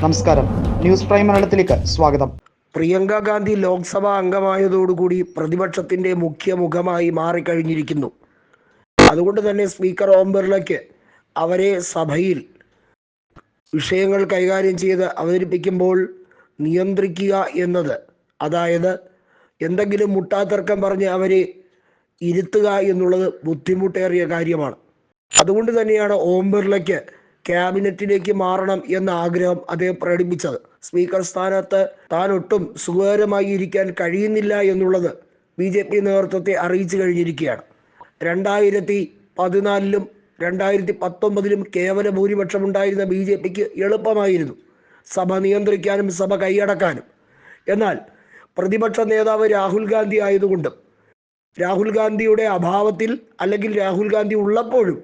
നമസ്കാരം. News prime മലയാളത്തിലേക്ക് സ്വാഗതം. പ്രിയങ്ക ഗാന്ധി ലോക്സഭാ അംഗമായതോടുകൂടി പ്രതിപക്ഷത്തിന്റെ മുഖ്യ മുഖമായി മാറിക്കഴിഞ്ഞിരിക്കുന്നു. അതുകൊണ്ട് തന്നെ സ്പീക്കർ ഓം ബിർളയ്ക്ക് അവരെ സഭയിൽ വിഷയങ്ങൾ കൈകാര്യം ചെയ്ത് അവതരിപ്പിക്കുമ്പോൾ നിയന്ത്രിക്കുക എന്നത് അതായത് എന്തെങ്കിലും മുട്ടാത്തർക്കം പറഞ്ഞ് അവരെ ഇരുത്തുക എന്നുള്ളത് ബുദ്ധിമുട്ടേറിയ കാര്യമാണ്. അതുകൊണ്ട് തന്നെയാണ് ഓം ബിർളയ്ക്ക് ക്യാബിനറ്റിലേക്ക് മാറണം എന്ന ആഗ്രഹം അദ്ദേഹം പ്രകടിപ്പിച്ചത്. സ്പീക്കർ സ്ഥാനത്ത് താൻ ഒട്ടും സുഖകരമായി ഇരിക്കാൻ കഴിയുന്നില്ല എന്നുള്ളത് ബി ജെ പി നേതൃത്വത്തെ അറിയിച്ചു കഴിഞ്ഞിരിക്കുകയാണ്. രണ്ടായിരത്തി പതിനാലിലും രണ്ടായിരത്തി പത്തൊമ്പതിലും കേവല ഭൂരിപക്ഷം ഉണ്ടായിരുന്ന ബി ജെ പിക്ക് എളുപ്പമായിരുന്നു സഭ നിയന്ത്രിക്കാനും സഭ കൈയടക്കാനും. എന്നാൽ പ്രതിപക്ഷ നേതാവ് രാഹുൽ ഗാന്ധി ആയതുകൊണ്ടും രാഹുൽ ഗാന്ധിയുടെ അഭാവത്തിൽ അല്ലെങ്കിൽ രാഹുൽ ഗാന്ധി ഉള്ളപ്പോഴും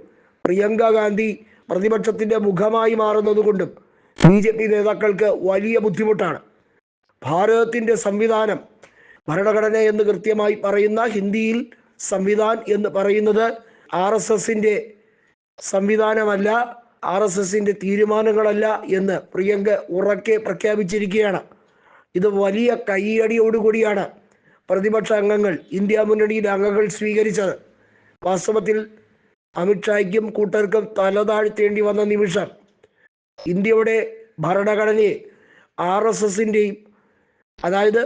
പ്രിയങ്ക ഗാന്ധി പ്രതിപക്ഷത്തിന്റെ മുഖമായി മാറുന്നതുകൊണ്ടും ബി ജെ പി നേതാക്കൾക്ക് വലിയ ബുദ്ധിമുട്ടാണ്. ഭാരതത്തിന്റെ സംവിധാനം ഭരണഘടന എന്ന് കൃത്യമായി പറയുന്ന ഹിന്ദിയിൽ സംവിധാൻ എന്ന് പറയുന്നത് ആർ എസ് എസിന്റെ സംവിധാനമല്ല ആർ എസ് എസിന്റെ തീരുമാനങ്ങളല്ല എന്ന് പ്രിയങ്ക ഉറക്കെ പ്രഖ്യാപിച്ചിരിക്കുകയാണ്. ഇത് വലിയ കൈയടിയോടുകൂടിയാണ് പ്രതിപക്ഷ അംഗങ്ങൾ ഇന്ത്യ മുന്നണിയിലെ അംഗങ്ങൾ സ്വീകരിച്ചത്. വാസ്തവത്തിൽ അമിത്ഷായ്ക്കും കൂട്ടർക്കും തലതാഴ്ത്തേണ്ടി വന്ന നിമിഷം ഇന്ത്യയുടെ ഭരണഘടനയെ ആർ എസ് എസിന്റെയും അതായത്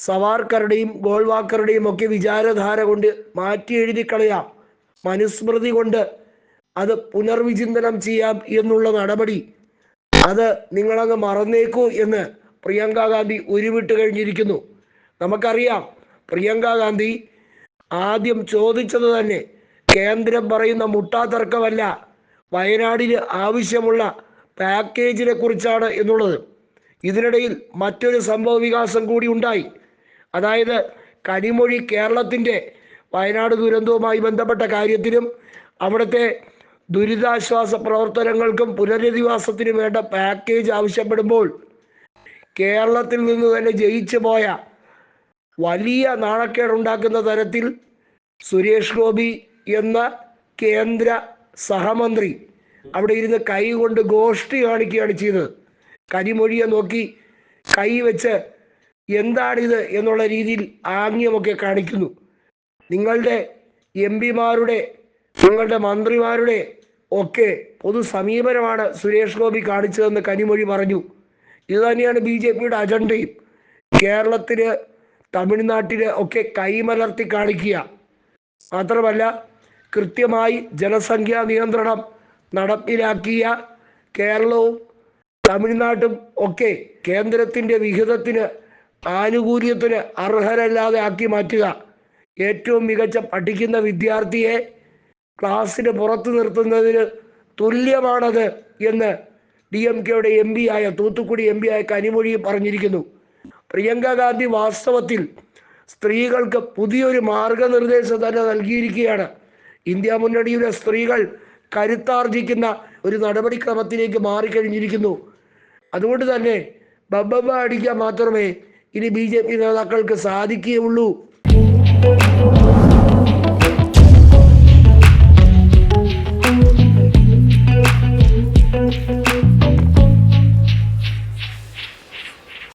സവാർക്കറുടെയും ഗോൾവാക്കറുടെയും ഒക്കെ വിചാരധാര കൊണ്ട് മാറ്റി എഴുതി കളയാം. മനുസ്മൃതി കൊണ്ട് അത് പുനർവിചിന്തനം ചെയ്യാം എന്നുള്ള നടപടി. അത് നിങ്ങളങ്ങ് മറന്നേക്കൂ എന്ന് പ്രിയങ്ക ഗാന്ധി ഉരുവിട്ട് കഴിഞ്ഞിരിക്കുന്നു. നമുക്കറിയാം പ്രിയങ്ക ഗാന്ധി ആദ്യം ചോദിച്ചത് തന്നെ കേന്ദ്രം പറയുന്ന മുട്ടാതർക്കമല്ല. വയനാടിന് ആവശ്യമുള്ള പാക്കേജിനെ കുറിച്ചാണ് എന്നുള്ളത്. ഇതിനിടയിൽ മറ്റൊരു സംഭവ വികാസം കൂടി ഉണ്ടായി. അതായത് കനിമൊഴി കേരളത്തിന്റെ വയനാട് ദുരന്തവുമായി ബന്ധപ്പെട്ട കാര്യത്തിലും അവിടുത്തെ ദുരിതാശ്വാസ പ്രവർത്തനങ്ങൾക്കും പുനരധിവാസത്തിനും വേണ്ട പാക്കേജ് ആവശ്യപ്പെടുമ്പോൾ കേരളത്തിൽ നിന്ന് തന്നെ ജയിച്ചു പോയ വലിയ നാണക്കേടുണ്ടാക്കുന്ന തരത്തിൽ സുരേഷ് ഗോപി എന്ന കേന്ദ്ര സഹമന്ത്രി അവിടെ ഇരുന്ന് കൈ കൊണ്ട് ഗോഷ്ഠി കാണിക്കുകയാണ് ചെയ്തത് കരിമൊഴിയെ നോക്കി കൈ വെച്ച് എന്താണിത് എന്നുള്ള രീതിയിൽ ആംഗ്യമൊക്കെ കാണിക്കുന്നു. നിങ്ങളുടെ എം പിമാരുടെ നിങ്ങളുടെ മന്ത്രിമാരുടെ ഒക്കെ പൊതു സമീപനമാണ് സുരേഷ് ഗോപി കാണിച്ചതെന്ന് കനിമൊഴി പറഞ്ഞു. ഇത് തന്നെയാണ് ബി ജെ പിയുടെ അജണ്ടയും. കേരളത്തിന് തമിഴ്നാട്ടിൽ ഒക്കെ കൈമലർത്തി കാണിക്കുക. മാത്രമല്ല കൃത്യമായി ജനസംഖ്യാ നിയന്ത്രണം നടപ്പിലാക്കിയ കേരളവും തമിഴ്നാട്ടും ഒക്കെ കേന്ദ്രത്തിന്റെ വിഹിതത്തിന് ആനുകൂല്യത്തിന് അർഹരല്ലാതെ ആക്കി മാറ്റുക. ഏറ്റവും മികച്ച പഠിക്കുന്ന വിദ്യാർത്ഥിയെ ക്ലാസ്സിന് പുറത്തു നിർത്തുന്നതിന് തുല്യമാണത് എന്ന് ഡി എം കെയുടെ എം പി ആയ തൂത്തുക്കുടി എം പി ആയ കനിമൊഴി പറഞ്ഞിരിക്കുന്നു. പ്രിയങ്ക ഗാന്ധി വാസ്തവത്തിൽ സ്ത്രീകൾക്ക് പുതിയൊരു മാർഗനിർദ്ദേശം തന്നെ നൽകിയിരിക്കുകയാണ്. ഇന്ത്യ മുന്നണിയിലെ സ്ത്രീകൾ കരുത്താർജിക്കുന്ന ഒരു നടപടിക്രമത്തിലേക്ക് മാറിക്കഴിഞ്ഞിരിക്കുന്നു. അതുകൊണ്ട് തന്നെ ബബ്ബ അടിക്കാൻ മാത്രമേ ഇനി ബി ജെ പി നേതാക്കൾക്ക് സാധിക്കുകയുള്ളൂ.